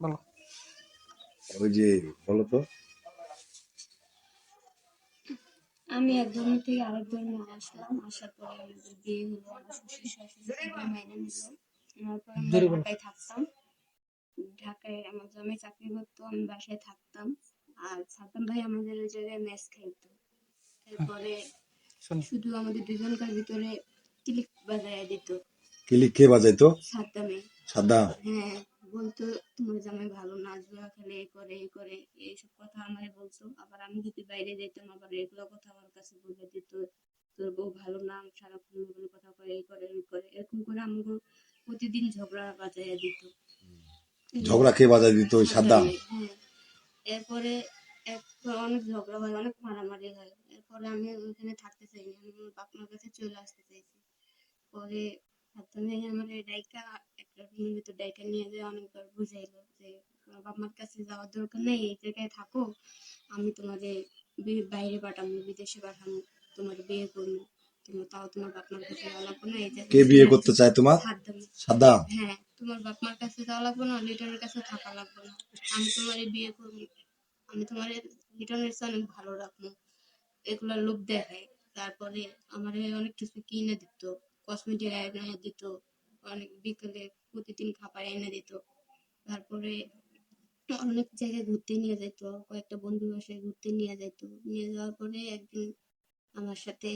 বলো। ওই যে বলো তো। আমি এক ধর্ম থেকে আরেক ধর্মে আসলাম আসার পরে আমাদের বিয়ে হলো আমার শ্বশুর শাশুড়ি মাইনে নিল নেওয়ার পর আমরা ঢাকায় থাকতাম। ঢাকায় আমার জামাই চাকরি করতো আমি বাসায় থাকতাম। আর সাদ্দাম ভাই আমাদের ওই জায়গায় মেস খাইতো এরপরে শুধু আমাদের দুজনকার ভিতরে ক্লিক বাজায় দিত। কিলিক কে বাজাইতো? সাদ্দামে। সাদ্দাম? হ্যাঁ। বলতো তোমার জামাই ভালো না জুয়া খেলে এই করে এই করে। এইসব কথা আমারে বলতো। আবার আমি যদি বাইরে যেতাম আবার এগুলো কথা আমার কাছে বলে দিত তোর বউ ভালো না সারাক্ষণ কথা করে এই করে এই করে। এরকম করে আমাকে প্রতিদিন ঝগড়া বাজাইয়া দিত। ঝগড়া কে বাজাই দিত? ওই হ্যাঁ এরপরে অনেক ঝগড়া হয় অনেক মারামারি হয়। এরপরে আমি ওইখানে থাকতে চাইনি আমি আমার বাপ মার কাছে চলে আসতে চাইছি। পরে সাদ্দামে আমার ডাইকা একটা রুমের ভিতর ডাইকা নিয়ে যায় অনেকবার বুঝাইলো যে বাপ মার কাছে যাওয়ার দরকার নেই এই জায়গায় থাকো। আমি তোমাদের বাইরে পাঠাবো বিদেশে পাঠাবো তোমার বিয়ে করব। তোমার তাও তোমার বাপ মার কাছে যাওয়া লাগবে না এই জায়গায় কে বিয়ে করতে চায় তোমার? সাদ্দাম। হ্যাঁ তোমার বাপ মার কাছে যাওয়া লাগবে না লিটনের কাছে থাকা লাগবে না। আমি তোমার বিয়ে করব। আমি তোমার লিটনের চেয়ে অনেক ভালো রাখব। এগুলা লোক দেখায়। তারপরে আমার অনেক কিছু কিনে দিত। কসমেটিক এনে দিত অনেক বিকেলে প্রতিদিন খাবার এনে দিত। তারপরে অনেক জায়গায় ঘুরতে নিয়ে যেত কয়েকটা বন্ধু বাসায় ঘুরতে নিয়ে যেত। নিয়ে যাওয়ার পরে একদিন আমার সাথে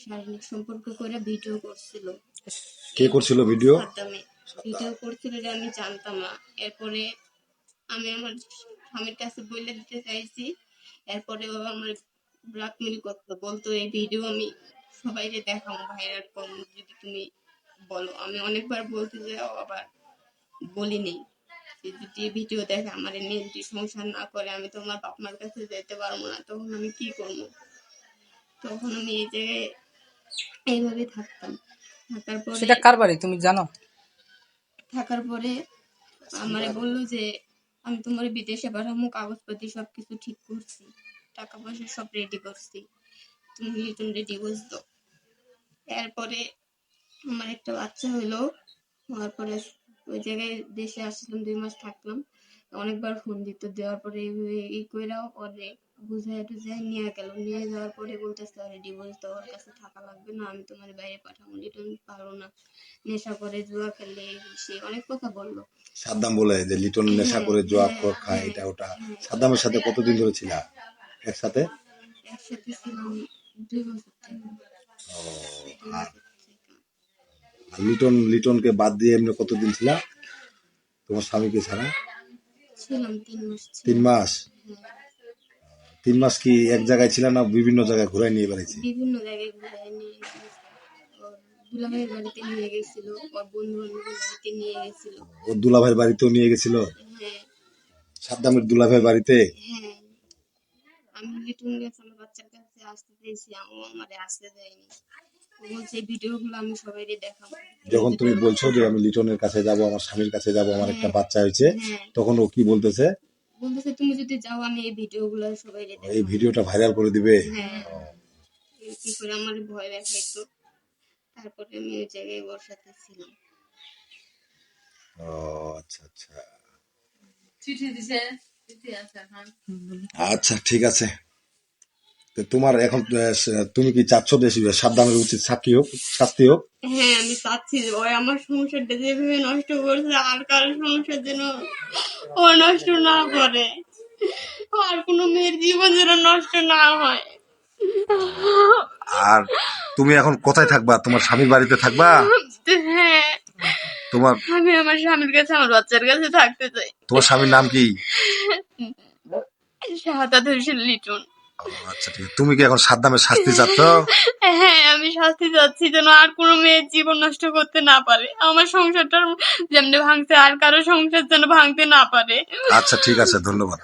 শারীরিক সম্পর্ক করে ভিডিও করছিল। কে করছিল ভিডিও ভিডিও করছিল যে আমি জানতাম না। এরপরে আমি আমার স্বামীর কাছে বলে দিতে চাইছি। এরপরে ও আমার ব্ল্যাকমেল করতো বলতো এই ভিডিও আমি সবাইকে দেখাবো ভাইরাল করব যদি তুমি বলো। আমি অনেকবার বলতে যাও আবার বলিনি। যদি ভিডিও দেখে আমার নিয়ে যদি সংসার না করে আমি তোমার বাপ মার কাছে যেতে পারব না তখন আমি কি করব? তখন আমি এই জায়গায় এইভাবে থাকতাম। থাকার পরে সেটা কার বাড়ি তুমি জানো? থাকার পরে আমারে বলল যে আমি তোমার বিদেশে পাঠাবো কাগজপাতি সব কিছু ঠিক করছি টাকা পয়সা সব রেডি করছি। তুমি লিটন রেডি করছ। এরপরে আমার একটা বাচ্চা হইল। হওয়ার পরে ওই জায়গায় দেশে আসলাম দুই মাস থাকলাম। অনেকবার ফোন দিত দেওয়ার পরে এই- কইরাও পরে বুঝাই টুঝাই নিয়ে গেল। নিয়ে যাওয়ার পরে বলতেছে আরে ডিভোর্স দেওয়ার কাছে থাকা লাগবে না আমি তোমার বাইরে পাঠাবো লিটন পারো না। নেশা করে জুয়া খেলে সে অনেক কথা বলল। সাদ্দাম বলে যে লিটন নেশা করে জোয়া কর খায় এটা ওটা। সাদ্দামের সাথে কতদিন ধরে ছিল? একসাথে? একসাথে ছিলাম দুই বছর। ও, আর লিটন লিটনকে বাদ দিয়ে এমনি কতদিন ছিল? তোমার স্বামীকে ছাড়া? তিন মাস তিন মাস? হ্যাঁ। কি এক জায়গায় ছিল না বিভিন্ন জায়গায় ঘুরাই নিয়ে বেড়াইছে? বিভিন্ন জায়গায় ঘুরে নিয়ে দুলাভাইয়ের বাড়িতে নিয়ে গেছিল ওর বন্ধু বাড়িতে নিয়ে গেছিল। ওর দুলাভাইয়ের বাড়িতেও নিয়ে গেছিল? হ্যাঁ। সাদ্দামের দুলাভাইয়ের বাড়িতে? হ্যাঁ। আমি লিটন গেছে আমার বাচ্চার কাছে আসতে চাইছি আমারে আসতে দেয়নি। বলছে এই ভিডিওগুলো আমি সবাইকে দেখাবো। যখন তুমি বলছো যে আমি লিটনের কাছে যাব আমার স্বামীর কাছে যাব আমার একটা বাচ্চা হয়েছে হ্যাঁ। তখন ও কি বলতেছে? বলতেছে তুমি যদি যাও আমি এই ভিডিওগুলো সবাইকে এই ভিডিওটা ভাইরাল করে দিবে? হ্যাঁ। কি করে আমার ভয় দেখাইতো। তারপরে আমি ওই জায়গায় ওর সাথে ছিলাম ও আচ্ছা আচ্ছা। চিঠি দিছে চিঠি আছে হ্যাঁ আচ্ছা ঠিক আছে। তো তোমার এখন তুমি কি চাচ্ছ যে সাবধানের উচিত শাস্তি হোক শাস্তি হোক? হ্যাঁ আমি চাচ্ছি যে ওই আমার সংসারটা যেভাবে নষ্ট করছে আর কারোর সংসার যেন ও নষ্ট না করে। আর কোনো মেয়ের জীবন যেন নষ্ট না হয়। আর তুমি এখন কোথায় থাকবা? তোমার স্বামীর বাড়িতে থাকবা? হ্যাঁ। তোমার আমি আমার স্বামীর কাছে আমার বাচ্চার কাছে থাকতে চাই। তোমার স্বামীর নাম কি? শাহাদাত হোসেন লিটন। আচ্ছা ঠিক আছে। তুমি কি এখন সাদ্দামের শাস্তি চাচ্ছ? হ্যাঁ আমি শাস্তি চাচ্ছি যেন আর কোনো মেয়ের জীবন নষ্ট করতে না পারে। আমার সংসারটা যেমনি ভাঙছে আর কারও সংসার যেন ভাঙতে না পারে। আচ্ছা ঠিক আছে ধন্যবাদ।